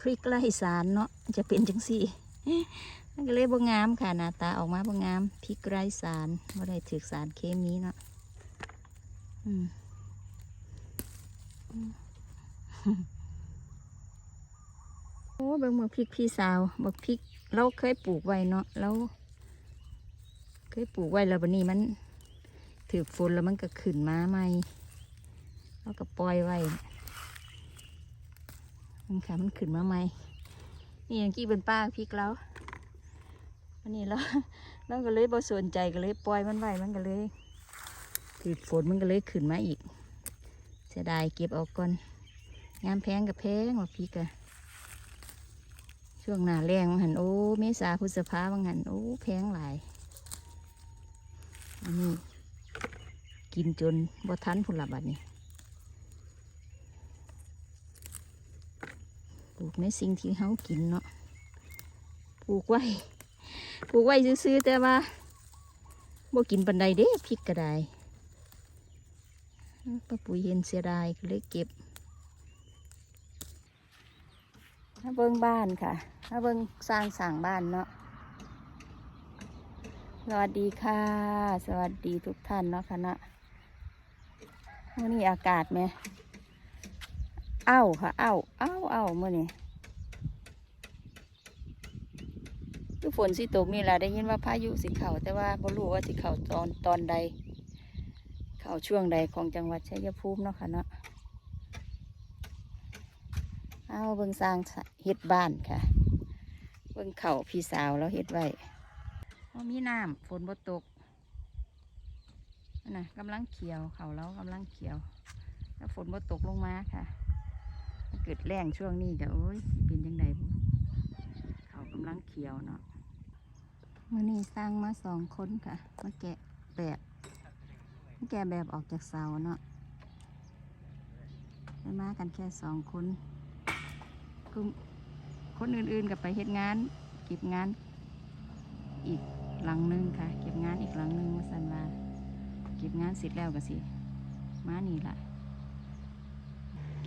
พริกไล่สารเนาะจะเป็นจังสี่มันก็เลยบ่งามค่ะหน้าตาออกมาบ่งามพริกไร้สารบ่ได้ถือสารเคมีเนาะโอ้เบิ่งมือพริกพี่สาวบักพริกเราเคยปลูกไว้เนาะเราเคยปลูกไว้แล้วบัดนี้มันถือฝนแล้วมันก็ขึ้นมาใหม่เราก็ปล่อยไว้ มันค่ะมันขึ้นมาใหม่นี่ย่างกี้เป็นป้าพริกแล้วอันนี้เราเราก็เลยบ่สนใจก็เลยปล่อยมันไว้มันก็เลยถือฝนมันก็เลยขึ้นมาอีกเสียดายเก็บเอาก่อนงามแพงกับแพงว่าพริกอะช่วงหน้าแรงหันโอ้เมษาพฤษภาบางหันโอ้แพงหลายอันนี้กินจนบ่ทันผุนละบัดนี้ ปลูกในสิ่งที่เขากินเนาะปลูกไว้ปลูกไว้ซื้อแต่ว่าบ่กินปันใดเด้พริกกระไดป้าปุ๋ยเห็นเสียดายก็เลยเก็บมาเบิ้งบ้านค่ะมาเบิ้งสร้างสังบ้านเนาะสวัสดีค่ะ สวัสดีทุกท่านเนาะค่ะเนาะมื่อนี้อากาศไหม อ้าค่ะเอ้าเอ้าเอ้าเมื่อนี้คือฝนสิตกนี่แหละได้ยินว่าพายุสิเข่าแต่ว่าบ่รู้ว่าสิเข่าตอนตอนใด เข่าช่วงใดของจังหวัดชัยภูมิเนาะค่ะเนาะเอาเบิ่งสร้างเฮ็ดบ้านค่ะ เบิ่งเข่าพี่สาวแล้วเฮ็ดไว้ว่ามีน้ำฝนบ่ตกนั่นน่ะกำลังเขียวเขาแล้วกำลังเขียว แล้วฝนบ่ตกลงมาค่ะ กิดแรงช่วงนี้ก็โอ้ยเป็นยังไงเขากำลังเขียวเนาะมื่อนี้สร้างมาสองคนค่ะ มาแกะแบบมาแกะแบบออกจากเสาเนาะได้มากันแค่สองคนคือคนอื่นๆกับไปเฮ็ดงาน เก็บงาน อีกหลังหนึงค่ะ เก็บงานอีกหลังหนึงมาสันว่าเก็บงานเสร็จแล้วก็สิ มานี่ล่ะ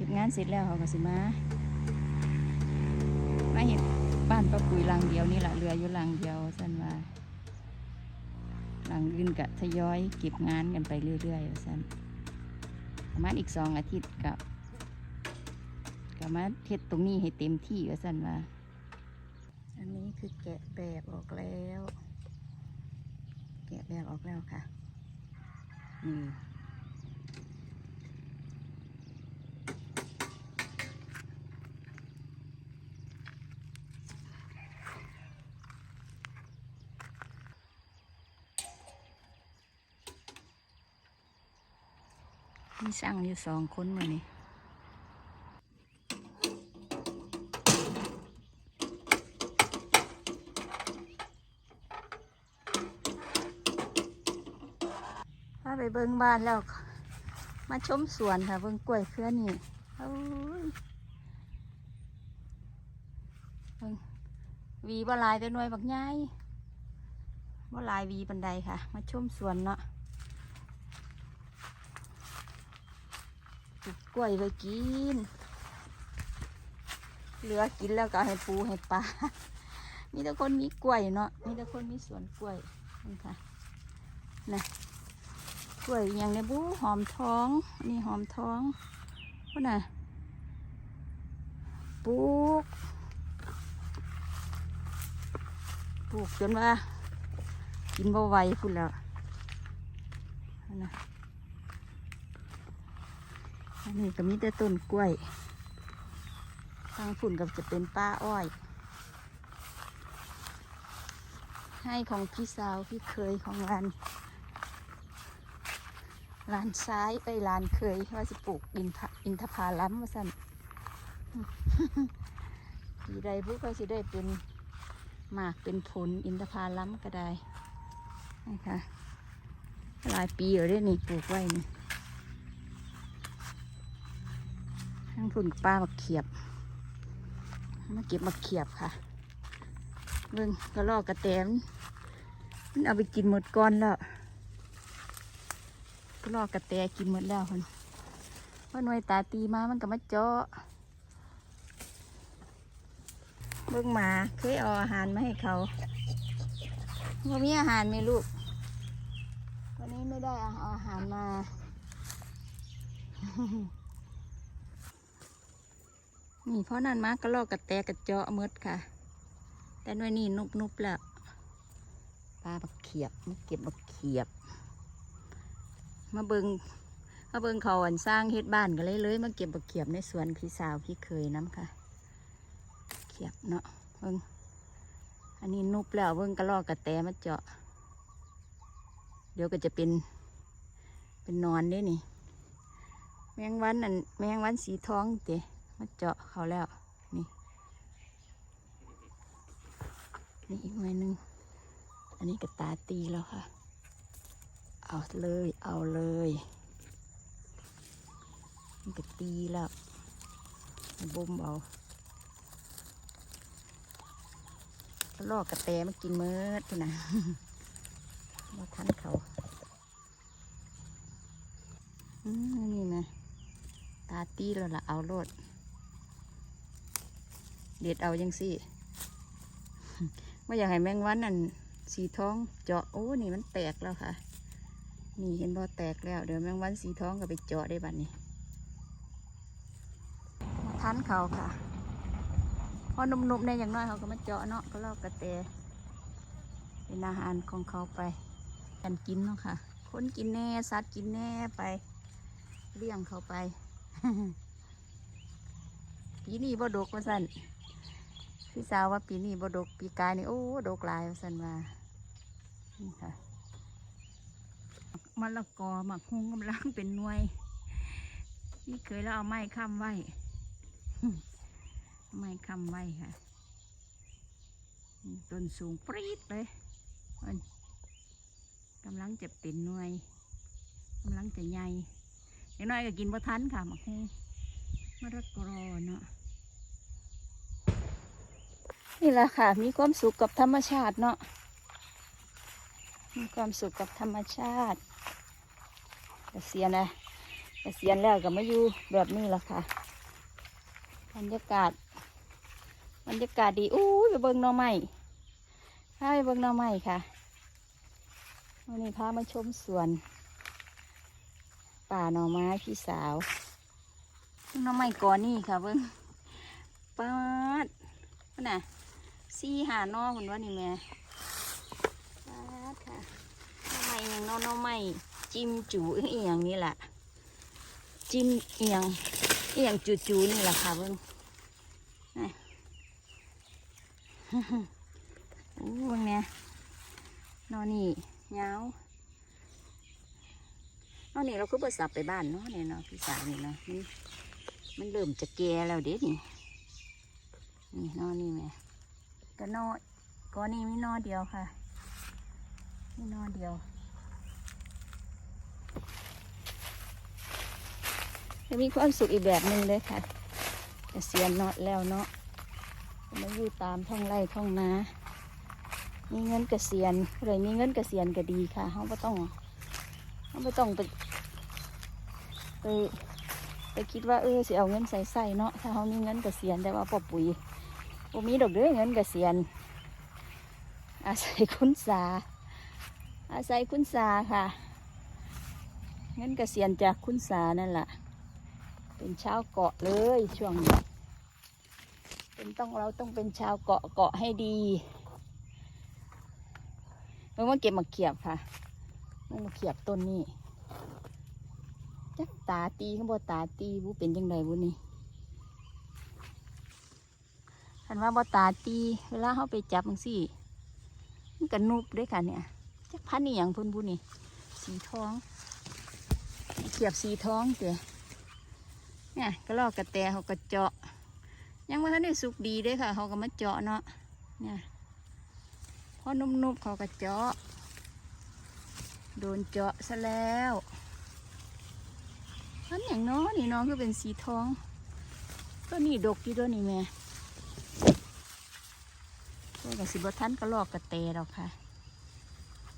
ก็บงานเสร็จแล้วเขาก็สิมามาเห็นบ้านป้าปุ๋ยหลังเดียวนี่แหละเรืออยู่หลังเดียวสันว่าหลังอื่นก็ทยอยเก็บงานกันไปเรื่อยๆสันประมาณอีกสองอาทิตย์กับก็มาเฮ็ดตรงนี้ให้เต็มที่ว่าสันว่าอันนี้คือแกะแบบออกแล้ว แกะแบบออกแล้วค่ะนี่ มีสั่งอยู่สองคนมานี่พาไปเบิ้งบ้านแล้ว มาชมสวนค่ะ เบิ้งกล้วยเครือนี่อ้ยเบิ่วีบลายแต่หน่วยบักใหญ่บลายวีบันไดค่ะ มาชมสวนเนาะปลู กล้วยไว้กิน เหลือกินแล้วก็ให้ปูให้ปลา มีแต่คนมีกล้วยเนาะ มีแต่คนมีสวนกล้วยนี่ค่ะนะกล้วยอย่างในบูหอมท้อง นี่หอมท้องพุ่นน่ะปลูก ปลูกจนว่า กินบ่ไหวพุ่นแล้วอันน่ะ นนี้ก็มีแต่ต้นกล้วย ทางฝุ่นก็จะเป็นป้าอ้อย ให้ของพี่สาวพี่เคยของร้านลานซ้ายไปลานเคยว่าสิปลูกอินทอินทผาลัมาสั่นปีใดพวกก็สิได้เป็นหมากเป็นผลอินทผาลัมก็ได้นะคะหลายปีอยู่เด้นี่ปลูกไว้นี่ ทั้งผุนปลามาเขียบ มาเก็บมาเขียบค่ะเบิ่งกระลอกกระแตมมันเอาไปกินหมดก้อนแล้วก็ลอกกระแตกินหมดแล้วคนว่าหน่วยตาตีมามันก็มาเจาะเบิ่งหมาเคยเอาอาหารมาให้เขาว่ามีอาหารไหมลูก วันนี้ไม่ได้เอาอาหารมา นี่เพราะนั้นมากระลอกกระแตกระเจาะหมดค่ะ แต่หน่วยนี้นุบนุบๆแล้วปลาบักเขียบมาเก็บบักเขียบ มาเบิงมาเบิงเขาอันสร้างเฮ็ดบ้านกันเลยเลยมาเก็บบักเขียบในสวนพี่สาวพี่เคยน้ำค่ะ เขียบเนาะเบิงอันนี้นุบแล้วเบิงกระลอกกระแตมาเจาะ เดี๋ยวก็จะเป็น เป็นนอนเด้นี่ แมงวันนั่นแมงวันสีทองเตะ มาเจาะเขาแล้ว นี่ นี่อีกหน่อยนึง อันนี้ก็ตาตีแล้วค่ะ เอาเลย เอาเลยนี่ก็ตีแล้วบ่มเอาลอกกระแตมากินเมือดนะมาทันเขาอืมนี่นะตาตีแล้วล่ะเอาโลด เด็ดเอายังสิว่อยากให้แมงวันนั่นสีท้องเจาะโอ้นี่มันแตกแล้วค่ะ นี่เห็นบ่แตกแล้วเดี๋ยวแมงวันสีท้องก็ไปเจาะได้บัดนนี้มาทันเขาค่ะ พอหนุ่มๆในอย่างน้อยเขาก็มาเจาะเนาะก็ลอกกระแตเป็นอาหารของเขาไปกันกินเนาะค่ะ คนกินแน่สัตว์กินแน่ไปเลี้ยงเขาไปปีนี้บ่ดกว่าสั่น พี่สาวว่าปีนี้บดกปีกายนี่โอ้ดกหลายว่าสันว่านี่ค่ะมะละกอหมักฮุงกำลังเป็นหน่วย นี่เคยแล้วเอาไม้ค้ำไว้ไม้ค้ำไว้ค่ะต้นสูงปรี๊ดเลยมันกำลังจะเป็นหน่วยกำลังจะใหญ่อย่างน้อยก็กินบ่ทันค่ะหมักฮูมะระกอเนาะ นี่แหละค่ะ มีความสุขกับธรรมชาติเนาะมีความสุขกับธรรมชาติเกษียณนะเกษียณแล้วก็มาอยู่แบบนี้แหละค่ะบรรยากาศบรรยากาศดีอู้ยไปเบิ่งหน่อไม้พาไปเบิ่งหน่อไม้ค่ะวันนี้พามาชมสวน ป่าหน่อไม้พี่สาวหน่อไม้ก่อนนี่ค่ะเบิ้งปาดพุ่นน่ะ สี่หาน่อคุณว่านี่แม่ปาดค่ะน่อไม้อย่างนอหน่อไม้จิ้มจูอียงนี่แหละ จิ้มอียังอียงจูจูๆนี่แหละค่ะเบิ้งน่โอ้เบิ้งเนี่ยนอนนี่เงานาะนี่เราคือเปิดสับไปบ้านเนาะเนี่ยเนาะพี่สาวนี่เนาะมันเริ่มจะแก่แล้วเด็ดนี่นี่นอนนี่แม่ ก็นอก้อนนี้มีนอเดียวค่ะ มีนอเดียวจะมีความสุขอีกแบบหนึ่งเลยค่ะเกษียณนาะแล้วเนาะมาอยู่ตามท้องไร่ท้องนามีเงินเกษียณอะไรมีเงินเกษียณก็ดีค่ะเขาไม่ต้องเขาไม่ต้องไปไปไปคิดว่าเออสิเอาเงินใส่ใส่เนาะถ้าเขามีเงินเกษียณแต่ว่าปอปุ๋ย บ่มีดอกเด้อเงินกเกษียณอาศัยคุณสา อาศัยคุณสาค่ะ เงินกเกษียณจากคุณสานั่นแหละเป็นชาวเกาะเลยช่วงนี้เป็นต้องเราต้องเป็นชาวเกาะเกาะให้ดีเมื่อมาเก็บมาเขียบค่ะเมื่อมาเขียบต้นนี้จักตาตีข้างบนตาตีบุเป็นจังไดบุนี่ คันว่าบ่ตาตีเวลาเขาไปจับมันสิมันกันนุบด้วยค่ะเนี่ยจักพันนี่อย่างพุ่นบุนี่สีทองเขียบสีทองเต๋อเนี่ยก็ลอกกระแตเขาก็เจาะ ยังว่าท่านได้สุกดีด้วยค่ะ เขาก็มาเจาะเนาะเนี่ยพอนุ่มๆเขาก็เจาะ โดนเจาะซะแล้วอันอย่างน้อนี่น้องก็เป็นสีทอง ก็นี่ดกอยู่ด้วยนี่แม่ เพื่อกับสิบทันก็ลอกกระเตดอกค่ะ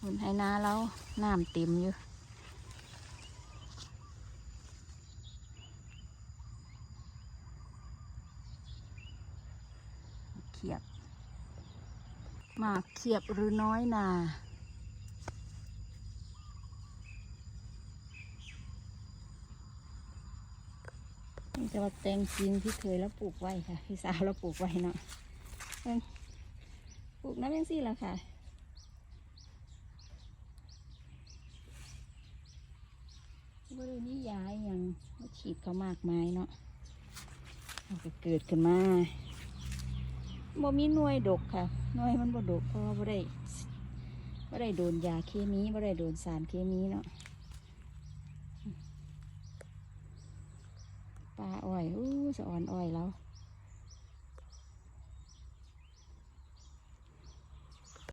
หุ่นไฮนาเราน้ำเต็มอยู่เขียบมากเขียบหรือน้อยนาจะว่าแตงจีนที่เคยแล้วปลูกไว้ค่ะ พี่สาวเราปลูกไว้เนาะ ปลูกน้ำยังซี่ละค่ะบริเวณนี้ย้ายยังฉีดเขามากมายเนาะมันก็เกิดขึ้นมาบ่มีหน่วยดกค่ะหน่วยมันบ่ดกเพราะว่าบ่ได้บ่ได้โดนยาเคมีบ่ได้โดนสารเคมีเนาะปลาอ้อยอู้สะอ่อนอ้อยแล้ว